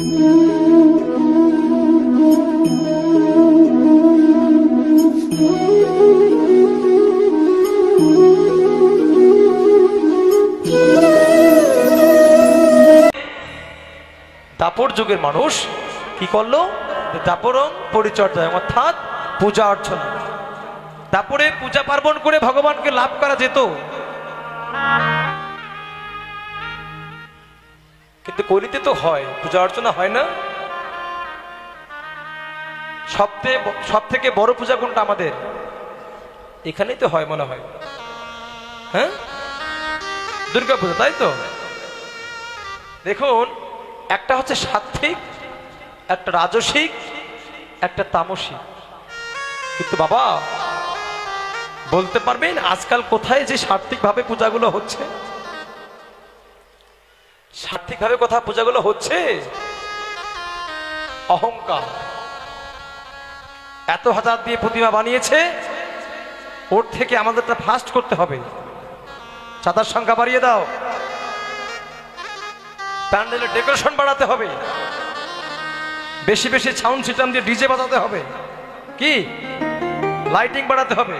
দাপর যুগের মানুষ কি করল? দাপরং পরিচর্যা অর্থাৎ পূজা অর্চনা। দাপরে পূজা পার্বণ করে ভগবানকে লাভ করা যেত। কিন্তু কলিতে তো হয়, পূজা অর্চনা হয় না? সবথেকে সব থেকে বড় পূজা কোনটা আমাদের? এখানেই তো হয় মনে হয়। হ্যাঁ? দুর্গা পূজা, তাই তো? দেখুন, একটা হচ্ছে সাত্বিক একটা রাজসিক, একটা তামসিক। কিন্তু বাবা, বলতে পারবেন আজকাল কোথায় যে সাত্বিক ভাবে পূজাগুলো হচ্ছে? সাত্বিক ভাবে কোথায় পূজাগুলো হচ্ছে? অহংকার। এত হাজার দিয়ে প্রতিমা বানিয়েছে, ওর থেকে আমাদেরটা ফাস্ট করতে হবে। চাঁদার সংখ্যা বাড়িয়ে দাও। প্যান্ডেলের ডেকোরেশন বাড়াতে হবে। বেশি বেশি সাউন্ড সিস্টেম দিয়ে ডিজে বাজাতে হবে। কি? লাইটিং বাড়াতে হবে।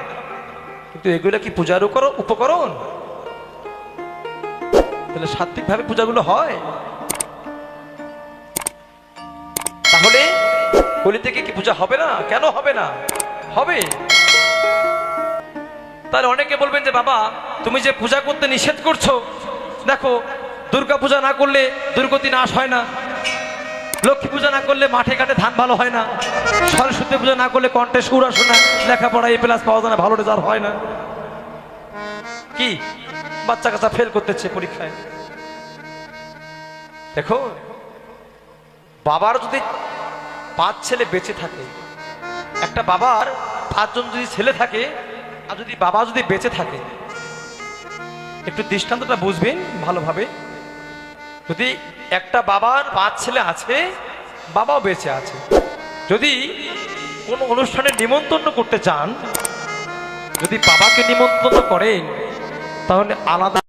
কিন্তু এগুলো কি পূজার উপকরণ? তাহলে সাত্বিকভাবে পূজাগুলো হয়। তাহলে কলি থেকে কি পূজা হবে না? কেন হবে না? হবে। তাহলে অনেকে বলবেন যে, বাবা, তুমি যে পূজা করতে নিষেধ করছ, দেখো, দুর্গা পূজা না করলে দুর্গতি নাশ হয় না। লক্ষ্মী পূজা না করলে মাঠে ঘাটে ধান ভালো হয় না। সরস্বতী পূজা না করলে কণ্ঠে সুর আসে না। লেখাপড়া এ প্লাস পাওয়া যায় না, ভালো রেজাল্ট হয় না। কি? বাচ্চা কাচ্চা ফেল করতেছে পরীক্ষায়। দেখো, বাবার যদি পাঁচ ছেলে বেঁচে থাকে, একটা বাবার পাঁচজন যদি ছেলে থাকে, আর যদি বাবা যদি বেঁচে থাকে, একটু দৃষ্টান্তটা বুঝবেন ভালোভাবে। যদি একটা বাবার পাঁচ ছেলে আছে, বাবাও বেঁচে আছে। যদি কোনো অনুষ্ঠানে নিমন্ত্রণ করতে চান, যদি বাবাকে নিমন্ত্রণ করেন তাহলে আলাদা